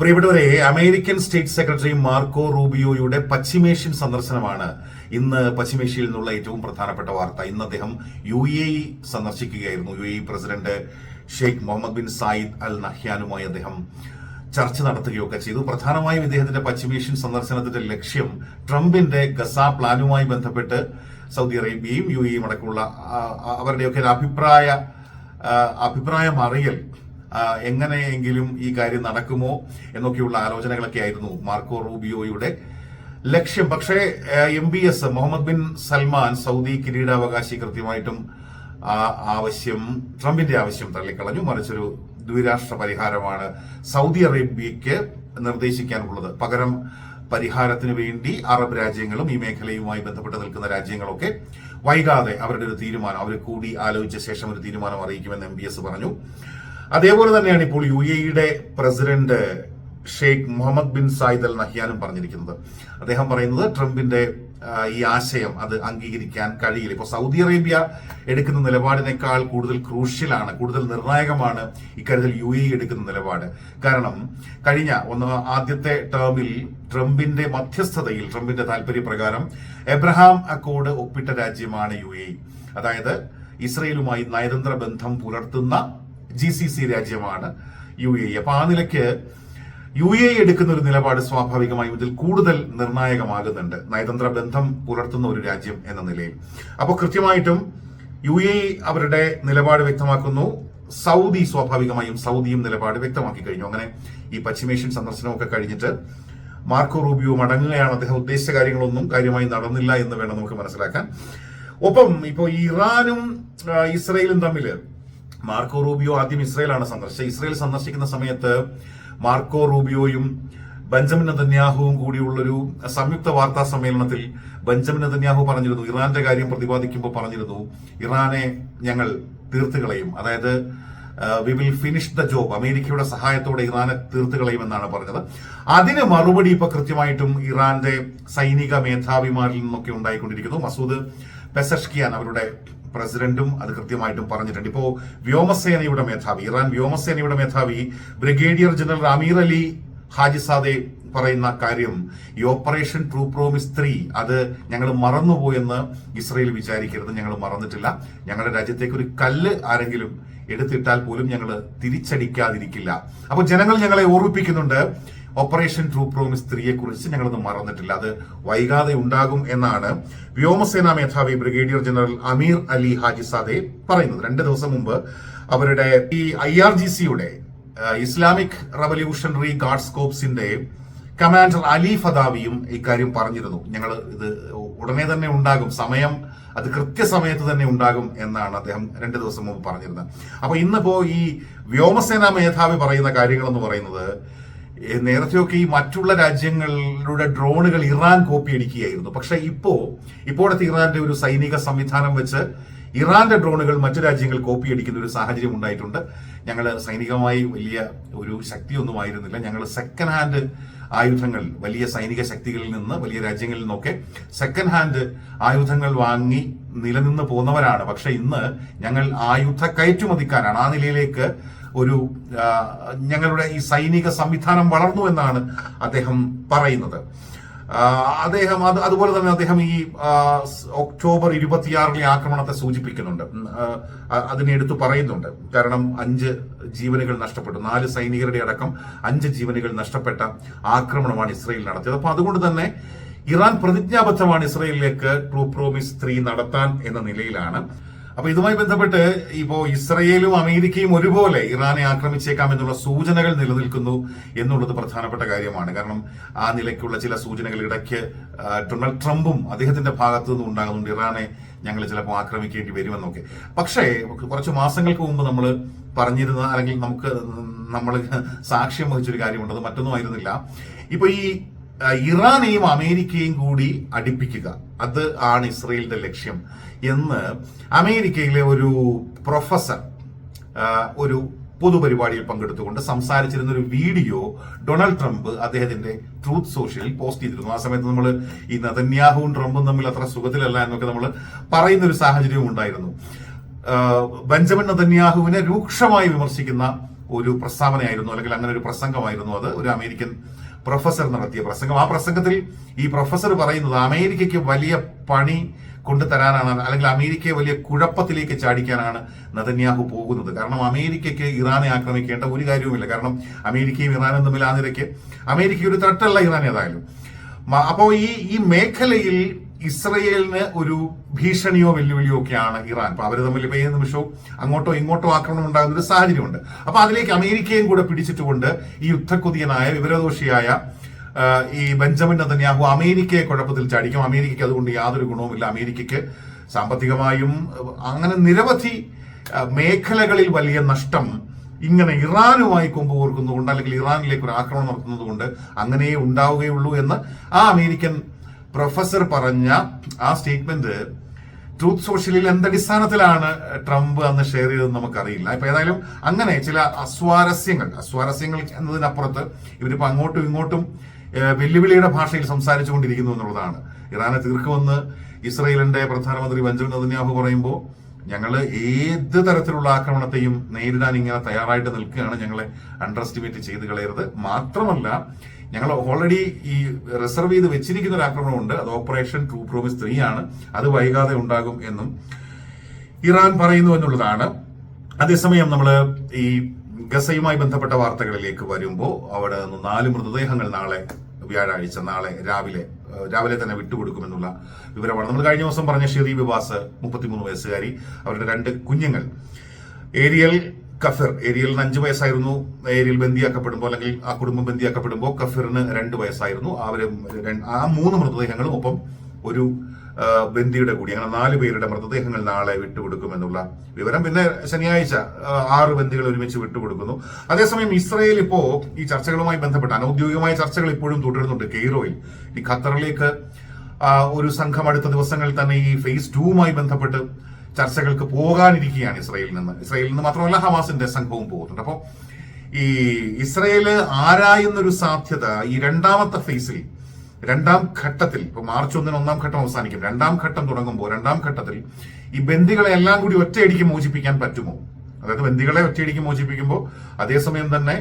പ്രിയപ്പെട്ടവരെ American state secretary Marco റൂബിയോയുടെ പശ്ചിമേഷ്യൻ സന്ദർശനമാണ് ഇന്ന് പശ്ചിമേഷ്യയിൽ നിന്നുള്ള ഏറ്റവും പ്രധാനപ്പെട്ട വാർത്ത. ഇന്ന് അദ്ദേഹം U A E സന്ദർശിക്കുകയായിരുന്നു. U A E president Sheikh Mohammed bin Zayed Al നഹ്യാനുമായി അദ്ദേഹം ചർച്ച നടത്തുകയൊക്കെ ചെയ്തു. പ്രധാനമായും ഇദ്ദേഹത്തിന്റെ പശ്ചിമേഷ്യൻ സന്ദർശനത്തിന്റെ ലക്ഷ്യം ട്രംപിന്റെ ഗസ പ്ലാനുമായി ബന്ധപ്പെട്ട് സൗദി അറേബ്യയും യു എയും അടക്കമുള്ള അവരുടെയൊക്കെ അഭിപ്രായ അഭിപ്രായം അറിയൽ എങ്ങനെയെങ്കിലും ഈ കാര്യം നടക്കുമോ എന്നൊക്കെയുള്ള ആലോചനകളൊക്കെ ആയിരുന്നു മാർക്കോ റൂബിയോയുടെ ലക്ഷ്യം. പക്ഷേ M B S Mohammed bin Salman Saudi കിരീടാവകാശി കൃത്യമായിട്ടും ആവശ്യം ട്രംപിന്റെ ആവശ്യം തള്ളിക്കളഞ്ഞു. മറിച്ചൊരു ദ്വിരാഷ്ട്ര പരിഹാരമാണ് സൗദി അറേബ്യയ്ക്ക് നിർദ്ദേശിക്കാനുള്ളത്. പകരം പരിഹാരത്തിന് വേണ്ടി അറബ് രാജ്യങ്ങളും ഈ മേഖലയുമായി ബന്ധപ്പെട്ട് നിൽക്കുന്ന രാജ്യങ്ങളൊക്കെ വൈകാതെ അവരുടെ ഒരു തീരുമാനം അവർ കൂടി ആലോചിച്ച ശേഷം ഒരു തീരുമാനം അറിയിക്കുമെന്ന് എം പറഞ്ഞു. അതേപോലെ തന്നെയാണ് ഇപ്പോൾ യു എയുടെ president Sheikh Mohammed bin Zayed Al നഹ്യാനും പറഞ്ഞിരിക്കുന്നത്. അദ്ദേഹം പറയുന്നത് ട്രംപിന്റെ ഈ ആശയം അത് അംഗീകരിക്കാൻ കഴിയില്ല. ഇപ്പോൾ സൗദി അറേബ്യ എടുക്കുന്ന നിലപാടിനേക്കാൾ കൂടുതൽ ക്രൂഷ്യലാണ് കൂടുതൽ നിർണായകമാണ് ഇക്കാര്യത്തിൽ യു എ എടുക്കുന്ന നിലപാട്. കാരണം കഴിഞ്ഞ ഒന്ന് ആദ്യത്തെ ടേമിൽ ട്രംപിന്റെ മധ്യസ്ഥതയിൽ ട്രംപിന്റെ താല്പര്യപ്രകാരം എബ്രഹാം അക്കോർഡ് ഒപ്പിട്ട രാജ്യമാണ് യു അതായത് ഇസ്രയേലുമായി നയതന്ത്ര ബന്ധം പുലർത്തുന്ന ജി സി സി രാജ്യമാണ് യു എ അപ്പൊ ആ നിലയ്ക്ക് യു എ എടുക്കുന്ന ഒരു നിലപാട് സ്വാഭാവികമായും ഇതിൽ കൂടുതൽ നിർണായകമാകുന്നുണ്ട്. നയതന്ത്ര ബന്ധം പുലർത്തുന്ന ഒരു രാജ്യം എന്ന നിലയിൽ. അപ്പോൾ കൃത്യമായിട്ടും യു എ അവരുടെ നിലപാട് വ്യക്തമാക്കുന്നു. സൗദി സ്വാഭാവികമായും സൗദിയും നിലപാട് വ്യക്തമാക്കി കഴിഞ്ഞു. അങ്ങനെ ഈ പശ്ചിമേഷ്യൻ സന്ദർശനമൊക്കെ കഴിഞ്ഞിട്ട് മാർക്കോ റൂബിയോ മടങ്ങുകയാണ്. അദ്ദേഹം ഉദ്ദേശിച്ച കാര്യങ്ങളൊന്നും കാര്യമായി നടന്നില്ല എന്ന് വേണം നമുക്ക് മനസ്സിലാക്കാൻ. ഒപ്പം ഇപ്പോൾ ഇറാനും ഇസ്രയേലും തമ്മിൽ മാർക്കോ റൂബിയോ ആദ്യം ഇസ്രയേലാണ് സന്ദർശിച്ചത്. ഇസ്രയേൽ സന്ദർശിക്കുന്ന സമയത്ത് മാർക്കോ റൂബിയോയും ബെഞ്ചമിൻ നെതന്യാഹുവും കൂടിയുള്ളൊരു സംയുക്ത വാർത്താ സമ്മേളനത്തിൽ ബെഞ്ചമിൻ നെതന്യാഹു പറഞ്ഞിരുന്നു. ഇറാന്റെ കാര്യം പ്രതിപാദിക്കുമ്പോൾ പറഞ്ഞിരുന്നു ഇറാനെ ഞങ്ങൾ തീർത്തു കളയും. അതായത് we will finish the job അമേരിക്കയുടെ സഹായത്തോടെ ഇറാനെ തീർത്ത് കളയുമെന്നാണ് പറഞ്ഞത്. അതിന് മറുപടി ഇപ്പൊ കൃത്യമായിട്ടും ഇറാന്റെ സൈനിക മേധാവിമാരിൽ നിന്നൊക്കെ ഉണ്ടായിക്കൊണ്ടിരിക്കുന്നു. മസൂദ് പെസഷ്കിയാൻ അവരുടെ പ്രസിഡന്റും അത് കൃത്യമായിട്ടും പറഞ്ഞിട്ടുണ്ട്. ഇപ്പോ വ്യോമസേനയുടെ മേധാവി ഇറാൻ വ്യോമസേനയുടെ മേധാവി brigadier general Amir Ali Hajizadeh പറയുന്ന കാര്യം ഈ ഓപ്പറേഷൻ ട്രൂ പ്രോമിസ് ത്രീ അത് ഞങ്ങൾ മറന്നുപോയെന്ന് ഇസ്രയേൽ വിചാരിക്കരുത് ഞങ്ങൾ മറന്നിട്ടില്ല. ഞങ്ങളുടെ രാജ്യത്തേക്ക് ഒരു കല്ല് ആരെങ്കിലും എടുത്തിട്ടാൽ പോലും ഞങ്ങൾ തിരിച്ചടിക്കാതിരിക്കില്ല. അപ്പൊ ജനങ്ങൾ ഞങ്ങളെ ഓർമ്മിപ്പിക്കുന്നുണ്ട്. ഓപ്പറേഷൻ ട്രൂ പ്രോമിസ് ത്രീയെ കുറിച്ച് ഞങ്ങളൊന്നും മറന്നിട്ടില്ല. അത് വൈകാതെ ഉണ്ടാകും എന്നാണ് വ്യോമസേനാ മേധാവി brigadier general Amir Ali Hajizadeh പറയുന്നത്. രണ്ട് ദിവസം മുമ്പ് അവരുടെ ഈ ഐ ആർ ജി സിയുടെ ഇസ്ലാമിക് റവല്യൂഷണറി ഗാർഡ്സ് കോപ്സിന്റെ കമാൻഡർ അലി ഫദാവിയും ഇക്കാര്യം പറഞ്ഞിരുന്നു. ഞങ്ങൾ ഇത് ഉടനെ തന്നെ ഉണ്ടാകും. സമയം അത് കൃത്യസമയത്ത് തന്നെ ഉണ്ടാകും എന്നാണ് അദ്ദേഹം രണ്ട് ദിവസം മുമ്പ് പറഞ്ഞിരുന്നത്. അപ്പൊ ഇന്നിപ്പോ ഈ വ്യോമസേനാ മേധാവി പറയുന്ന കാര്യങ്ങളെന്ന് പറയുന്നത് ഏ, നേരത്തെയൊക്കെ ഈ മറ്റുള്ള രാജ്യങ്ങളുടെ ഡ്രോണുകൾ ഇറാൻ കോപ്പി കോപ്പിയടിക്കുകയായിരുന്നു പക്ഷെ ഇപ്പോ ഇപ്പോഴത്തെ ഇറാന്റെ ഒരു സൈനിക സംവിധാനം വെച്ച് ഇറാന്റെ ഡ്രോണുകൾ മറ്റു രാജ്യങ്ങൾ കോപ്പി കോപ്പിയടിക്കുന്ന ഒരു സാഹചര്യം ഉണ്ടായിട്ടുണ്ട്. ഞങ്ങൾ സൈനികമായി വലിയ ഒരു ശക്തിയൊന്നും ആയിരുന്നില്ല. ഞങ്ങൾ സെക്കൻഡ് ഹാൻഡ് ആയുധങ്ങൾ വലിയ സൈനിക ശക്തികളിൽ നിന്ന് വലിയ രാജ്യങ്ങളിൽ നിന്നൊക്കെ സെക്കൻഡ് ഹാൻഡ് ആയുധങ്ങൾ വാങ്ങി നിലനിന്ന് പോന്നവരാണ്. പക്ഷെ ഇന്ന് ഞങ്ങൾ ആയുധ കയറ്റുമതിക്കാരാണ് ആ നിലയിലേക്ക് ഒരു ഞങ്ങളുടെ ഈ സൈനിക സംവിധാനം വളർന്നു എന്നാണ് അദ്ദേഹം പറയുന്നത്. അദ്ദേഹം അത് അതുപോലെ തന്നെ അദ്ദേഹം ഈ ഒക്ടോബർ ഇരുപത്തിയാറിലെ ആക്രമണത്തെ സൂചിപ്പിക്കുന്നുണ്ട്. അതിനെ എടുത്തു പറയുന്നുണ്ട്. കാരണം അഞ്ച് ജീവനുകൾ നഷ്ടപ്പെട്ടു. നാല് സൈനികരുടെ അടക്കം അഞ്ച് ജീവനുകൾ നഷ്ടപ്പെട്ട ആക്രമണമാണ് ഇസ്രയേൽ നടത്തിയത്. അപ്പൊ അതുകൊണ്ട് തന്നെ ഇറാൻ പ്രതിജ്ഞാബദ്ധമാണ് ഇസ്രയേലിലേക്ക് ട്രൂ പ്രോമിസ് ത്രീ നടത്താൻ എന്ന നിലയിലാണ്. അപ്പൊ ഇതുമായി ബന്ധപ്പെട്ട് ഇപ്പോ ഇസ്രയേലും അമേരിക്കയും ഒരുപോലെ ഇറാനെ ആക്രമിച്ചേക്കാം എന്നുള്ള സൂചനകൾ നിലനിൽക്കുന്നു എന്നുള്ളത് പ്രധാനപ്പെട്ട കാര്യമാണ്. കാരണം ആ നിലയ്ക്കുള്ള ചില സൂചനകൾ ഇടയ്ക്ക് ഡൊണാൾഡ് ട്രംപും അദ്ദേഹത്തിന്റെ ഭാഗത്തു നിന്നും ഉണ്ടാകുന്നുണ്ട്. ഇറാനെ ഞങ്ങൾ ചിലപ്പോൾ ആക്രമിക്കേണ്ടി വരുമെന്നൊക്കെ. പക്ഷേ കുറച്ച് മാസങ്ങൾക്ക് മുമ്പ് നമ്മൾ പറഞ്ഞിരുന്ന അല്ലെങ്കിൽ നമുക്ക് നമ്മൾ സാക്ഷ്യം വഹിച്ചൊരു കാര്യമുണ്ട്. അത് മറ്റൊന്നുമായിരുന്നില്ല ഇപ്പൊ ഈ ഇറാനെയും അമേരിക്കയും കൂടി അടുപ്പിക്കുക. അത് ആണ് ഇസ്രയേലിന്റെ ലക്ഷ്യം. എന്ന് അമേരിക്കയിലെ ഒരു പ്രൊഫസർ ഒരു പൊതുപരിപാടിയിൽ പങ്കെടുത്തുകൊണ്ട് സംസാരിച്ചിരുന്ന ഒരു വീഡിയോ ഡൊണാൾഡ് ട്രംപ് അദ്ദേഹത്തിന്റെ ട്രൂത്ത് സോഷ്യലിൽ പോസ്റ്റ് ചെയ്തിരുന്നു. ആ സമയത്ത് നമ്മൾ ഈ നതന്യാഹുവും ട്രംപും തമ്മിൽ അത്ര സുഖത്തിലല്ല എന്നൊക്കെ നമ്മൾ പറയുന്ന ഒരു സാഹചര്യവും ഉണ്ടായിരുന്നു. ബെഞ്ചമിൻ നതന്യാഹുവിനെ രൂക്ഷമായി വിമർശിക്കുന്ന ഒരു പ്രസ്താവനയായിരുന്നു അല്ലെങ്കിൽ അങ്ങനെ ഒരു പ്രസംഗമായിരുന്നു അത്. ഒരു അമേരിക്കൻ പ്രൊഫസർ നടത്തിയ പ്രസംഗം. ആ പ്രസംഗത്തിൽ ഈ പ്രൊഫസർ പറയുന്നത് അമേരിക്കയ്ക്ക് വലിയ പണി കൊണ്ടുതരാനാണ് അല്ലെങ്കിൽ അമേരിക്കയെ വലിയ കുഴപ്പത്തിലേക്ക് ചാടിക്കാനാണ് നതന്യാഹു പോകുന്നത്. കാരണം അമേരിക്കയ്ക്ക് ഇറാനെ ആക്രമിക്കേണ്ട ഒരു കാര്യവുമില്ല. കാരണം അമേരിക്കയും ഇറാനും തമ്മിൽ ആ നിരക്ക് അമേരിക്ക ഒരു തട്ടുള്ള ഇറാൻ ഏതായാലും. മ- അപ്പോ ഈ ഈ മേഖലയിൽ ഇസ്രയേലിന് ഒരു ഭീഷണിയോ വെല്ലുവിളിയോ ഒക്കെയാണ് ഇറാൻ. അപ്പൊ അവർ തമ്മിൽ ഇപ്പൊ ഏത് നിമിഷവും അങ്ങോട്ടോ ഇങ്ങോട്ടോ ആക്രമണം ഉണ്ടാകുന്ന ഒരു സാഹചര്യമുണ്ട്. അപ്പൊ അതിലേക്ക് അമേരിക്കയും കൂടെ പിടിച്ചിട്ടുകൊണ്ട് ഈ യുദ്ധക്കുതിയനായ വിവരദോഷിയായ ഈ ബെഞ്ചമിൻ നെതന്യാഹു അമേരിക്കയെ കുഴപ്പത്തിൽ ചാടിക്കും. അമേരിക്കയ്ക്ക് അതുകൊണ്ട് യാതൊരു ഗുണവുമില്ല. അമേരിക്കയ്ക്ക് സാമ്പത്തികമായും അങ്ങനെ നിരവധി മേഖലകളിൽ വലിയ നഷ്ടം ഇങ്ങനെ ഇറാനുമായി കൊമ്പ് കോർക്കുന്നതുകൊണ്ട് അല്ലെങ്കിൽ ഇറാനിലേക്ക് ഒരു ആക്രമണം നടത്തുന്നതുകൊണ്ട് അങ്ങനെയേ ഉണ്ടാവുകയുള്ളൂ എന്ന് ആ അമേരിക്കൻ പ്രൊഫസർ പറഞ്ഞ ആ സ്റ്റേറ്റ്മെന്റ് ട്രൂത്ത് സോഷ്യലിൽ എന്തടിസ്ഥാനത്തിലാണ് ട്രംപ് അന്ന് ഷെയർ ചെയ്തതെന്ന് നമുക്കറിയില്ല. ഇപ്പൊ ഏതായാലും അങ്ങനെ ചില അസ്വാരസ്യങ്ങൾ അസ്വാരസ്യങ്ങൾ എന്നതിനപ്പുറത്ത് ഇവരിപ്പോ അങ്ങോട്ടും ഇങ്ങോട്ടും വെല്ലുവിളിയുടെ ഭാഷയിൽ സംസാരിച്ചു കൊണ്ടിരിക്കുന്നു എന്നുള്ളതാണ്. ഇറാനെ തീർക്കുമെന്ന് ഇസ്രയേലിന്റെ പ്രധാനമന്ത്രി ബെഞ്ചമിൻ നദന്യാഹു പറയുമ്പോൾ ഞങ്ങൾ ഏത് തരത്തിലുള്ള ആക്രമണത്തെയും നേരിടാൻ ഇങ്ങനെ തയ്യാറായിട്ട് നിൽക്കുകയാണ്. ഞങ്ങളെ അണ്ടർ എസ്റ്റിമേറ്റ് ചെയ്ത് കളയരുത്. മാത്രമല്ല ഞങ്ങൾ ഓൾറെഡി ഈ റിസർവ് ചെയ്ത് വെച്ചിരിക്കുന്ന ഒരു ആക്രമണമുണ്ട്. അത് ഓപ്പറേഷൻ ട്രൂ പ്രോമിസ് ത്രീ ആണ്. അത് വൈകാതെ ഉണ്ടാകും എന്നും ഇറാൻ പറയുന്നു എന്നുള്ളതാണ്. അതേസമയം നമ്മൾ ഈ ഗസയുമായി ബന്ധപ്പെട്ട വാർത്തകളിലേക്ക് വരുമ്പോൾ അവിടെ നിന്ന് നാല് മൃതദേഹങ്ങൾ നാളെ വ്യാഴാഴ്ച നാളെ രാവിലെ രാവിലെ തന്നെ വിട്ടുകൊടുക്കുമെന്നുള്ള വിവരമാണ്. നമ്മൾ കഴിഞ്ഞ ദിവസം പറഞ്ഞ ഷെറി വിവാസ് മുപ്പത്തിമൂന്ന് വയസ്സുകാരി അവരുടെ രണ്ട് കുഞ്ഞുങ്ങൾ. ഏരിയൽ കഫിർ ഏരിയലിന് അഞ്ച് വയസ്സായിരുന്നു. ഏരിയൽ ബന്ദിയാക്കപ്പെടുമ്പോൾ അല്ലെങ്കിൽ ആ കുടുംബം ബന്ദിയാക്കപ്പെടുമ്പോൾ കഫിറിന് രണ്ട് വയസ്സായിരുന്നു. അവർ ആ മൂന്ന് മൃതദേഹങ്ങളും ഒപ്പം ഒരു ബന്ദിയുടെ കൂടി അങ്ങനെ നാല് പേരുടെ മൃതദേഹങ്ങൾ നാളെ വിട്ടുകൊടുക്കുമെന്നുള്ള വിവരം. പിന്നെ ശനിയാഴ്ച ആറ് ബന്ദികൾ ഒരുമിച്ച് വിട്ടുകൊടുക്കുന്നു. അതേസമയം ഇസ്രയേൽ ഇപ്പോ ഈ ചർച്ചകളുമായി ബന്ധപ്പെട്ട് അനൌദ്യോഗികമായ ചർച്ചകൾ ഇപ്പോഴും തുടരുന്നുണ്ട് കെയ്റോയിൽ. ഈ ഖത്തറിലേക്ക് ഒരു സംഘം അടുത്ത ദിവസങ്ങളിൽ തന്നെ ഈ ഫേസ് ടൂവുമായി ബന്ധപ്പെട്ട് ചർച്ചകൾക്ക് പോകാനിരിക്കുകയാണ് ഇസ്രയേലിൽ നിന്ന്. ഇസ്രയേലിൽ നിന്ന് മാത്രമല്ല ഹമാസിന്റെ സംഘവും പോകുന്നുണ്ട്. അപ്പോൾ ഈ ഇസ്രയേൽ ആരായുന്നൊരു സാധ്യത ഈ രണ്ടാമത്തെ ഫേസിൽ രണ്ടാം ഘട്ടത്തിൽ ഇപ്പൊ മാർച്ച് ഒന്നിന് ഒന്നാം ഘട്ടം അവസാനിക്കും. രണ്ടാം ഘട്ടം തുടങ്ങുമ്പോൾ രണ്ടാം ഘട്ടത്തിൽ ഈ ബന്ദികളെ എല്ലാം കൂടി ഒറ്റയടിക്ക് മോചിപ്പിക്കാൻ പറ്റുമോ? അതായത് ബന്ദികളെ ഒറ്റയടിക്ക് മോചിപ്പിക്കുമ്പോൾ അതേസമയം തന്നെ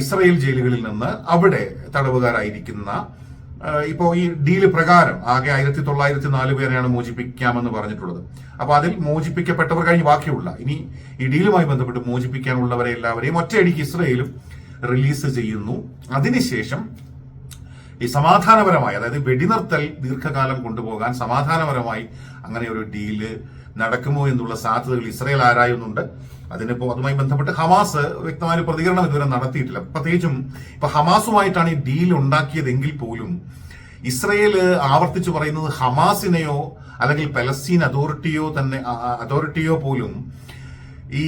ഇസ്രയേൽ ജയിലുകളിൽ നിന്ന് അവിടെ തടവുകാരായിരിക്കുന്ന ഇപ്പോൾ ഇപ്പോ ഈ ഡീൽ പ്രകാരം ആകെ ആയിരത്തി തൊള്ളായിരത്തി നാല് പേരെയാണ് മോചിപ്പിക്കാമെന്ന് പറഞ്ഞിട്ടുള്ളത്. അപ്പോൾ അതിൽ മോചിപ്പിക്കപ്പെട്ടവർ കഴിഞ്ഞ് ബാക്കിയുള്ള ഇനി ഈ ഡീലുമായി ബന്ധപ്പെട്ട് മോചിപ്പിക്കാനുള്ളവരെ എല്ലാവരെയും ഒറ്റയടിക്ക് ഇസ്രയേലും റിലീസ് ചെയ്യുന്നു. അതിനുശേഷം ഈ സമാധാനപരമായി അതായത് വെടിനിർത്തൽ ദീർഘകാലം കൊണ്ടുപോകാൻ സമാധാനപരമായി അങ്ങനെ ഒരു ഡീൽ നടക്കുമോ എന്നുള്ള സാധ്യതകൾ ഇസ്രയേൽ ആരായുന്നുണ്ട്. അതിനിപ്പോ അതുമായി ബന്ധപ്പെട്ട് ഹമാസ് വ്യക്തമായ പ്രതികരണം ഇതുവരെ നടത്തിയിട്ടില്ല. പ്രത്യേകിച്ചും ഇപ്പൊ ഹമാസുമായിട്ടാണ് ഈ ഡീൽ ഉണ്ടാക്കിയതെങ്കിൽ പോലും ഇസ്രയേൽ ആവർത്തിച്ചു പറയുന്നത് ഹമാസിനെയോ അല്ലെങ്കിൽ പലസ്തീൻ അതോറിറ്റിയോ തന്നെ അതോറിറ്റിയോ പോലും ഈ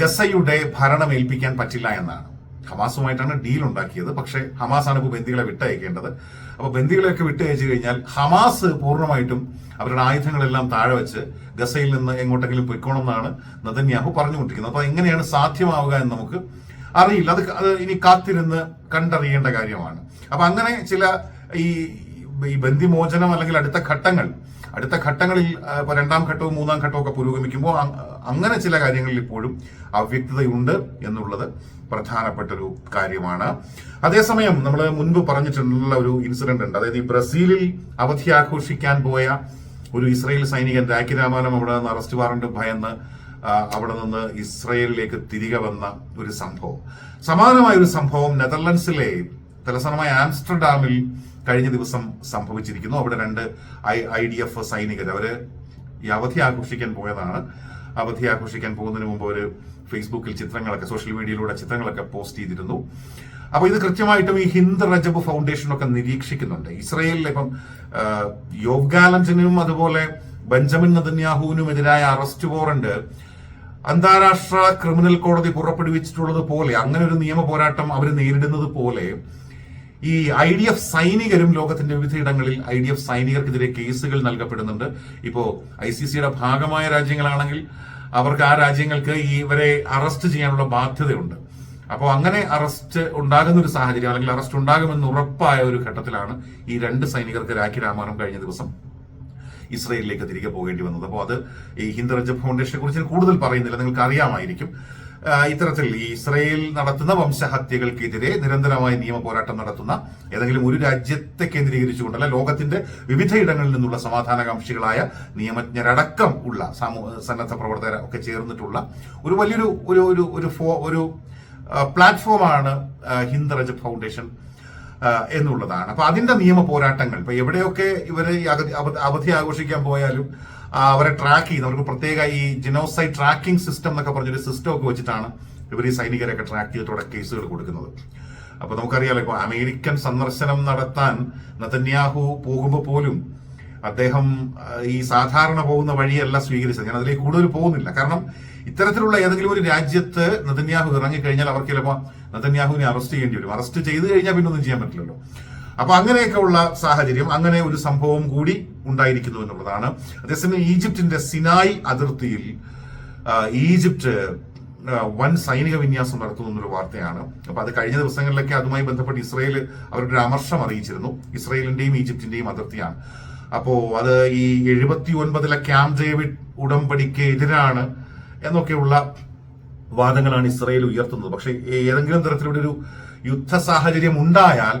ഗസയുടെ ഭരണം ഏൽപ്പിക്കാൻ പറ്റില്ല എന്നാണ്. ഹമാസുമായിട്ടാണ് ഡീൽ ഉണ്ടാക്കിയത്. പക്ഷേ ഹമാസാണ് ഇപ്പോൾ ബന്ദികളെ വിട്ടയക്കേണ്ടത്. അപ്പൊ ബന്ദികളെയൊക്കെ വിട്ടയച്ചു കഴിഞ്ഞാൽ ഹമാസ് പൂർണമായിട്ടും അവരുടെ ആയുധങ്ങളെല്ലാം താഴെ വെച്ച് ഗസയിൽ നിന്ന് എങ്ങോട്ടെങ്കിലും പൊയ്ക്കോണം എന്നാണ് നദന്യാഹു പറഞ്ഞുകൊണ്ടിരിക്കുന്നത്. അപ്പോൾ എങ്ങനെയാണ് സാധ്യമാവുക എന്ന് നമുക്ക് അറിയില്ല. അത് അത് ഇനി കാത്തിരുന്ന് കണ്ടറിയേണ്ട കാര്യമാണ്. അപ്പൊ അങ്ങനെ ചില ഈ ഈ ബന്ദിമോചനം അല്ലെങ്കിൽ അടുത്ത ഘട്ടങ്ങൾ അടുത്ത ഘട്ടങ്ങളിൽ രണ്ടാം ഘട്ടവും മൂന്നാം ഘട്ടവും ഒക്കെ പുരോഗമിക്കുമ്പോൾ അങ്ങനെ ചില കാര്യങ്ങളിൽ ഇപ്പോഴും അവ്യക്തതയുണ്ട് എന്നുള്ളത് പ്രധാനപ്പെട്ട ഒരു കാര്യമാണ്. അതേസമയം നമ്മൾ മുൻപ് പറഞ്ഞിട്ടുള്ള ഒരു ഇൻസിഡന്റ് ഉണ്ട്. അതായത് ഈ ബ്രസീലിൽ അവധി ആഘോഷിക്കാൻ പോയ ഒരു ഇസ്രയേൽ സൈനികൻ രാഖി രാമാനം അവിടെ നിന്ന് അറസ്റ്റ് വാറണ്ട് ഭയന്ന് അവിടെ നിന്ന് ഇസ്രയേലിലേക്ക് തിരികെ വന്ന ഒരു സംഭവം. സമാനമായ ഒരു സംഭവം നെതർലൻഡ്സിലെ തലസ്ഥാനമായ ആംസ്റ്റർഡാമിൽ കഴിഞ്ഞ ദിവസം സംഭവിച്ചിരിക്കുന്നു. അവിടെ രണ്ട് ഐ ഐ ഡി എഫ് സൈനികർ. അവർ ഈ അവധി ആഘോഷിക്കാൻ പോയതാണ്. അവധി ആഘോഷിക്കാൻ പോകുന്നതിന് മുമ്പ് ഒരു ഫേസ്ബുക്കിൽ ചിത്രങ്ങളൊക്കെ സോഷ്യൽ മീഡിയയിലൂടെ ചിത്രങ്ങളൊക്കെ പോസ്റ്റ് ചെയ്തിരുന്നു. അപ്പൊ ഇത് കൃത്യമായിട്ടും ഈ ഹിന്ദ് റജബ് ഫൗണ്ടേഷനൊക്കെ നിരീക്ഷിക്കുന്നുണ്ട്. ഇസ്രയേലിൽ ഇപ്പം യോവ് അതുപോലെ ബെഞ്ചമിൻ നദന്യാഹുവിനും എതിരായ അറസ്റ്റ് വാറണ്ട് അന്താരാഷ്ട്ര ക്രിമിനൽ കോടതി പുറപ്പെടുവിച്ചിട്ടുള്ളത് പോലെ അങ്ങനെ ഒരു നിയമ പോരാട്ടം അവർ നേരിടുന്നത് പോലെ ഈ ഐ ഡി എഫ് സൈനികരും ലോകത്തിന്റെ വിവിധയിടങ്ങളിൽ ഐ ഡി എഫ് സൈനികർക്കെതിരെ കേസുകൾ നൽകപ്പെടുന്നുണ്ട്. ഇപ്പോ ഐ സി സിയുടെ ഭാഗമായ രാജ്യങ്ങളാണെങ്കിൽ അവർക്ക് ആ രാജ്യങ്ങൾക്ക് ഇവരെ അറസ്റ്റ് ചെയ്യാനുള്ള ബാധ്യതയുണ്ട്. അപ്പോൾ അങ്ങനെ അറസ്റ്റ് ഉണ്ടാകുന്ന ഒരു സാഹചര്യം അല്ലെങ്കിൽ അറസ്റ്റ് ഉണ്ടാകുമെന്ന് ഉറപ്പായ ഒരു ഘട്ടത്തിലാണ് ഈ രണ്ട് സൈനികർക്ക് രാഖി രാമാനം കഴിഞ്ഞ ദിവസം ഇസ്രയേലിലേക്ക് തിരികെ പോകേണ്ടി വന്നത്. അപ്പോൾ അത് ഈ ഹിന്ദു റജബ് ഫൗണ്ടേഷനെ കുറിച്ച് കൂടുതൽ പറയുന്നില്ല. നിങ്ങൾക്ക് അറിയാമായിരിക്കും ഇത്തരത്തിൽ ഇസ്രയേൽ നടത്തുന്ന വംശഹത്യകൾക്കെതിരെ നിരന്തരമായി നിയമ പോരാട്ടം നടത്തുന്ന ഏതെങ്കിലും ഒരു രാജ്യത്തെ കേന്ദ്രീകരിച്ചുകൊണ്ടല്ല ലോകത്തിന്റെ വിവിധ ഇടങ്ങളിൽ നിന്നുള്ള സമാധാനകാംക്ഷികളായ നിയമജ്ഞരടക്കം ഉള്ള സമൂഹ സന്നദ്ധ പ്രവർത്തകർ ഒക്കെ ചേർന്നിട്ടുള്ള ഒരു വലിയൊരു ഒരു ഒരു ഒരു ഫോ- ഒരു പ്ലാറ്റ്ഫോമാണ് ആ, ഹിന്ദ് റജബ് ഫൗണ്ടേഷൻ എന്നുള്ളതാണ്. അപ്പൊ അതിന്റെ നിയമ പോരാട്ടങ്ങൾ ഇപ്പൊ എവിടെയൊക്കെ ഇവരെ അവധി ആഘോഷിക്കാൻ പോയാലും അവരെ ട്രാക്ക് ചെയ്ത്. അവർക്ക് പ്രത്യേക ഈ ജിനോസൈഡ് ട്രാക്കിംഗ് സിസ്റ്റം എന്നൊക്കെ പറഞ്ഞൊരു സിസ്റ്റം ഒക്കെ വെച്ചിട്ടാണ് ഇവർ ഈ സൈനികരൊക്കെ ട്രാക്ക് ചെയ്തിട്ടുള്ള കേസുകൾ കൊടുക്കുന്നത്. അപ്പൊ നമുക്കറിയാലോ ഇപ്പൊ അമേരിക്കൻ സന്ദർശനം നടത്താൻ നതന്യാഹു പോകുമ്പോൾ പോലും അദ്ദേഹം ഈ സാധാരണ പോകുന്ന വഴിയല്ല സ്വീകരിച്ചത്. ഞാൻ അതിലേക്ക് കൂടുതൽ പോകുന്നില്ല. കാരണം ഇത്തരത്തിലുള്ള ഏതെങ്കിലും ഒരു രാജ്യത്ത് നതന്യാഹു ഇറങ്ങിക്കഴിഞ്ഞാൽ അവർക്ക് ചിലപ്പോൾ നതന്യാഹുവിനെ അറസ്റ്റ് ചെയ്യേണ്ടി വരും. അറസ്റ്റ് ചെയ്ത് കഴിഞ്ഞാൽ പിന്നെ ഒന്നും ചെയ്യാൻ പറ്റില്ലല്ലോ. അപ്പൊ അങ്ങനെയൊക്കെ ഉള്ള സാഹചര്യം അങ്ങനെ ഒരു സംഭവം കൂടി ഉണ്ടായിരിക്കുന്നു എന്നുള്ളതാണ്. അതേസമയം ഈജിപ്തിന്റെ സിനായ് അതിർത്തിയിൽ ഈജിപ്റ്റ് വൻ സൈനിക വിന്യാസം നടത്തുന്നു എന്നൊരു വാർത്തയാണ്. അപ്പൊ അത് കഴിഞ്ഞ ദിവസങ്ങളിലൊക്കെ അതുമായി ബന്ധപ്പെട്ട് ഇസ്രയേൽ അവരുടെ ഒരു അമർഷം അറിയിച്ചിരുന്നു. ഇസ്രയേലിന്റെയും ഈജിപ്തിന്റെയും അതിർത്തിയാണ്. അപ്പോ അത് ഈ എഴുപത്തി ഒൻപതിലെ ക്യാമ്പ് ഡേവിഡ് ഉടമ്പടിക്ക് എതിരാണ് എന്നൊക്കെയുള്ള വാദങ്ങളാണ് ഇസ്രയേൽ ഉയർത്തുന്നത്. പക്ഷേ ഏതെങ്കിലും തരത്തിലുള്ള ഒരു യുദ്ധ സാഹചര്യം ഉണ്ടായാൽ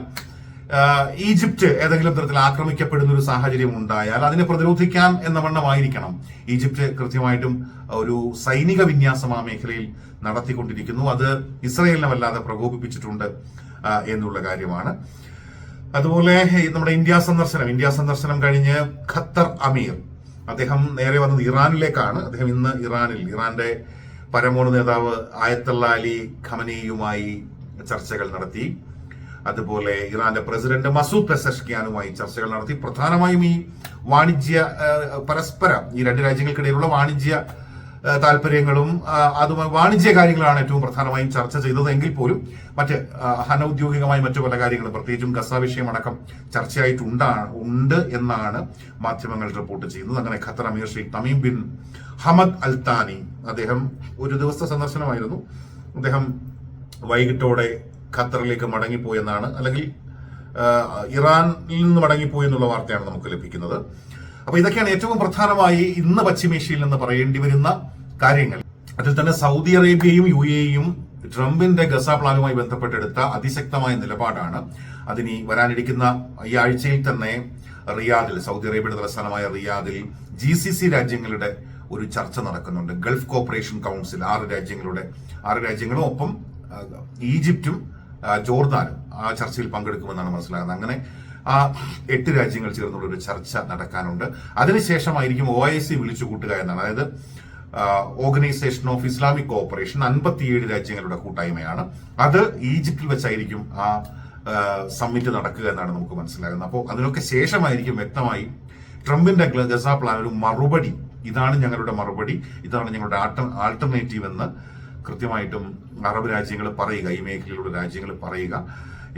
ഈജിപ്റ്റ് ഏതെങ്കിലും തരത്തിൽ ആക്രമിക്കപ്പെടുന്ന ഒരു സാഹചര്യം ഉണ്ടായാൽ അതിനെ പ്രതിരോധിക്കാൻ എന്ന വണ്ണമായിരിക്കണം. ഈജിപ്റ്റ് കൃത്യമായിട്ടും ഒരു സൈനിക വിന്യാസം ആ മേഖലയിൽ നടത്തിക്കൊണ്ടിരിക്കുന്നു. അത് ഇസ്രയേലിനെ വല്ലാതെ പ്രകോപിപ്പിച്ചിട്ടുണ്ട് എന്നുള്ള കാര്യമാണ്. അതുപോലെ നമ്മുടെ ഇന്ത്യ സന്ദർശനം. ഇന്ത്യ സന്ദർശനം കഴിഞ്ഞ് ഖത്തർ അമീർ. അദ്ദേഹം നേരെ വന്നത് ഇറാനിലേക്കാണ്. അദ്ദേഹം ഇന്ന് ഇറാനിൽ. ഇറാന്റെ പരമോണ നേതാവ് ആയത്തല്ല അലി ഖമനിയുമായി ചർച്ചകൾ നടത്തി. അതുപോലെ ഇറാന്റെ പ്രസിഡന്റ് മസൂദ് പെസഷ്കിയാനുമായി ചർച്ചകൾ നടത്തി. പ്രധാനമായും ഈ വാണിജ്യ പരസ്പരം ഈ രണ്ട് രാജ്യങ്ങൾക്കിടയിലുള്ള വാണിജ്യ താല്പര്യങ്ങളും അതുമായി വാണിജ്യ കാര്യങ്ങളാണ് ഏറ്റവും പ്രധാനമായും ചർച്ച ചെയ്തത്. എങ്കിൽ പോലും മറ്റ് അനൌദ്യോഗികമായി മറ്റു പല കാര്യങ്ങളും പ്രത്യേകിച്ചും ഗസ വിഷയമടക്കം ചർച്ചയായിട്ടുണ്ടാണ് ഉണ്ട് എന്നാണ് മാധ്യമങ്ങൾ റിപ്പോർട്ട് ചെയ്യുന്നത്. അങ്ങനെ ഖത്തർ അമീർ Sheikh Tamim bin Hamad Al Thani അദ്ദേഹം ഒരു ദിവസത്തെ സന്ദർശനമായിരുന്നു. അദ്ദേഹം വൈകിട്ടോടെ ഖത്തറിലേക്ക് മടങ്ങിപ്പോയെന്നാണ് അല്ലെങ്കിൽ ഇറാനിൽ നിന്ന് മടങ്ങിപ്പോയി എന്നുള്ള വാർത്തയാണ് നമുക്ക് ലഭിക്കുന്നത്. അപ്പൊ ഇതൊക്കെയാണ് ഏറ്റവും പ്രധാനമായി ഇന്ന് പശ്ചിമേഷ്യയിൽ നിന്ന് പറയേണ്ടി വരുന്ന കാര്യങ്ങൾ. അതിൽ തന്നെ സൗദി അറേബ്യയും യു എയും ട്രംപിന്റെ ഗസ പ്ലാനുമായി ബന്ധപ്പെട്ടെടുത്ത അതിശക്തമായ നിലപാടാണ്. അതിനി വരാനിരിക്കുന്ന ഈ ആഴ്ചയിൽ തന്നെ റിയാദിൽ സൗദി അറേബ്യയുടെ തലസ്ഥാനമായ റിയാദിൽ ജി സി സി രാജ്യങ്ങളുടെ ഒരു ചർച്ച നടക്കുന്നുണ്ട്. ഗൾഫ് കോപ്പറേഷൻ കൗൺസിൽ ആറ് രാജ്യങ്ങളുടെ ആറ് രാജ്യങ്ങളും ഒപ്പം ഈജിപ്തും ജോർദാനും ആ ചർച്ചയിൽ പങ്കെടുക്കുമെന്നാണ് മനസ്സിലാകുന്നത്. അങ്ങനെ ആ എട്ട് രാജ്യങ്ങൾ ചേർന്നുള്ള ഒരു ചർച്ച നടക്കാനുണ്ട്. അതിനുശേഷമായിരിക്കും ഒ ഐ സി വിളിച്ചു കൂട്ടുക എന്നാണ്. അതായത് ഓർഗനൈസേഷൻ ഓഫ് ഇസ്ലാമിക് കോപ്പറേഷൻ അൻപത്തിയേഴ് രാജ്യങ്ങളുടെ കൂട്ടായ്മയാണ്. അത് ഈജിപ്തിൽ വെച്ചായിരിക്കും ആ സമ്മിറ്റ് നടക്കുക എന്നാണ് നമുക്ക് മനസ്സിലാകുന്നത്. അപ്പോൾ അതിനൊക്കെ ശേഷമായിരിക്കും വ്യക്തമായി ട്രംപിന്റെ ഗസ പ്ലാൻ ഒരു മറുപടി. ഇതാണ് ഞങ്ങളുടെ മറുപടി. ഇതാണ് ഞങ്ങളുടെ ആൾട്ടർനേറ്റീവ് എന്ന് കൃത്യമായിട്ടും അറബ് രാജ്യങ്ങൾ പറയുക ഈ മേഖലയിലുള്ള രാജ്യങ്ങൾ പറയുക.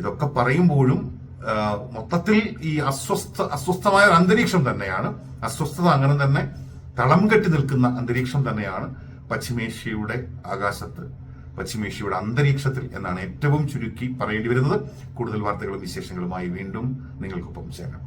ഇതൊക്കെ പറയുമ്പോഴും മൊത്തത്തിൽ ഈ അസ്വസ്ഥ അസ്വസ്ഥമായ ഒരു അന്തരീക്ഷം തന്നെയാണ്. അസ്വസ്ഥത അങ്ങനെ തന്നെ തളം കെട്ടി നിൽക്കുന്ന അന്തരീക്ഷം തന്നെയാണ് പശ്ചിമേഷ്യയുടെ ആകാശത്ത് പശ്ചിമേഷ്യയുടെ അന്തരീക്ഷത്തിൽ എന്നാണ് ഏറ്റവും ചുരുക്കി പറയേണ്ടി വരുന്നത്. കൂടുതൽ വാർത്തകളും വിശേഷങ്ങളുമായി വീണ്ടും നിങ്ങൾക്കൊപ്പം ചേരാം.